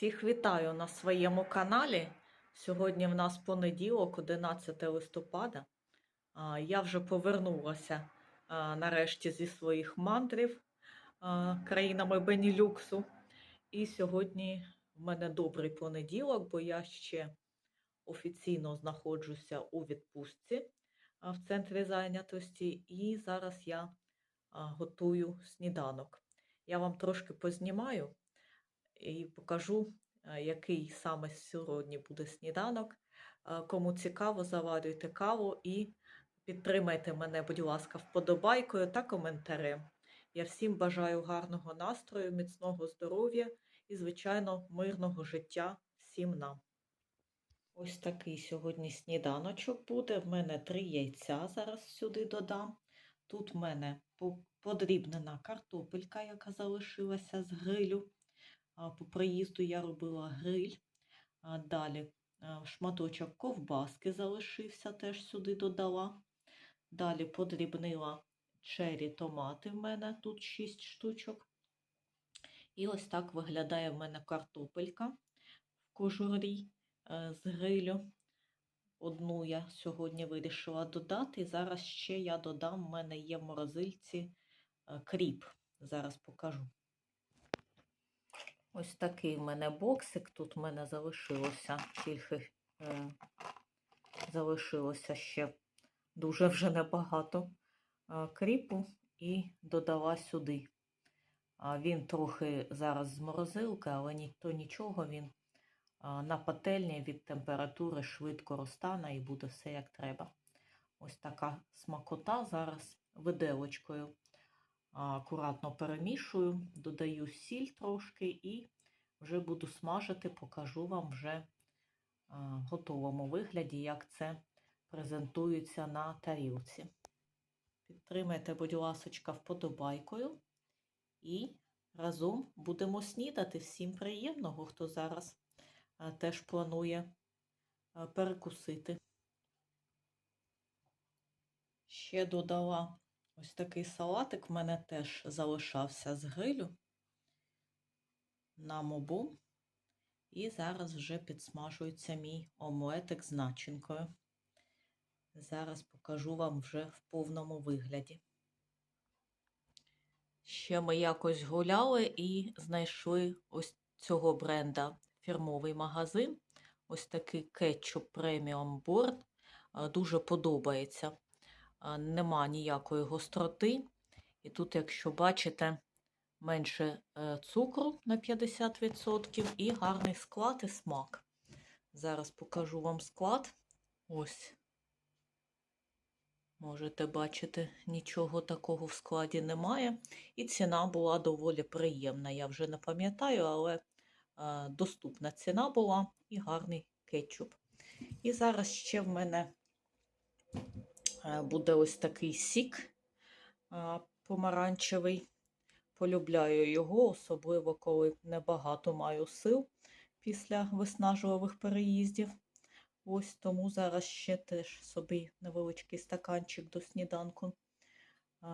Всіх вітаю на своєму каналі. Сьогодні в нас понеділок, 11 листопада. Я вже повернулася нарешті зі своїх мандрів країнами Бенілюксу. І сьогодні в мене добрий понеділок, бо я ще офіційно знаходжуся у відпустці в центрі зайнятості. І зараз я готую сніданок. Я вам трошки познімаю і покажу, е, який саме сьогодні буде сніданок. Е, Кому цікаво, заварюйте каву і підтримайте мене, будь ласка, вподобайкою та коментарем. Я всім бажаю гарного настрою, міцного здоров'я і, звичайно, мирного життя всім нам. Ось такий сьогодні сніданочок буде. В мене три яйця зараз сюди додам. Тут в мене подрібнена картопелька, яка залишилася з грилю. По приїзду я робила гриль. Далі шматочок ковбаски залишився, теж сюди додала. Далі подрібнила чері томати в мене, тут 6 штучок. І ось так виглядає в мене картопелька в кожурі е, з грилю. Одну я сьогодні вирішила додати. Зараз ще я додам, в мене є в морозильці е, кріп. Зараз покажу. Ось такий в мене боксик. Тут в мене залишилося тільки е, залишилося ще дуже вже небагато е, кріпу і додала сюди. А він трохи зараз з морозилки, але ні, то нічого, він а, на пательні від температури швидко розтане і буде все як треба. Ось така смакота зараз виделочкою акуратно перемішую, додаю сіль трошки і вже буду смажити, покажу вам вже в готовому вигляді, як це презентується на тарілці. Підтримайте, будь ласочка, вподобайкою. І разом будемо снідати. Всім приємного, хто зараз теж планує перекусити. Ще додала ось такий салатик, в мене теж залишався з грилю на мобу. І зараз вже підсмажується мій омлетик з начинкою. Зараз покажу вам вже в повному вигляді. Ще ми якось гуляли і знайшли ось цього бренда фірмовий магазин. Ось такий кетчуп преміум борд. Дуже подобається. Нема ніякої гостроти. І тут, якщо бачите, менше е, цукру на 50% і гарний склад і смак. Зараз покажу вам склад. Ось. Можете бачити, нічого такого в складі немає. І ціна була доволі приємна. Я вже не пам'ятаю, але е, доступна ціна була і гарний кетчуп. І зараз ще в мене буде ось такий сік е, помаранчевий. Полюбляю його, особливо коли небагато маю сил після виснажливих переїздів. Ось тому зараз ще теж собі невеличкий стаканчик до сніданку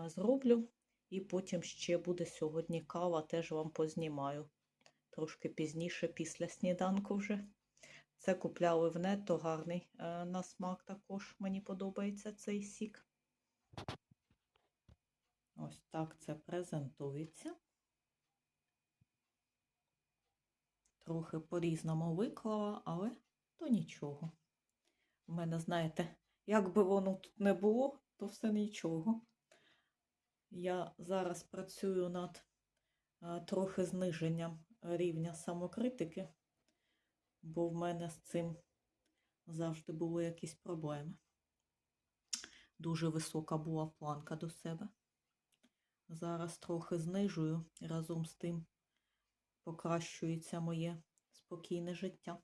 зроблю. І потім ще буде сьогодні кава, теж вам познімаю. Трошки пізніше, після сніданку вже. Це купляли в нетто, гарний е, на смак також. Мені подобається цей сік. Ось так це презентується. Трохи по-різному виклала, але то нічого. У мене, знаєте, як би воно тут не було, то все нічого. Я зараз працюю над а, трохи зниженням рівня самокритики, бо в мене з цим завжди були якісь проблеми. Дуже висока була планка до себе. Зараз трохи знижую, разом з тим покращується моє спокійне життя.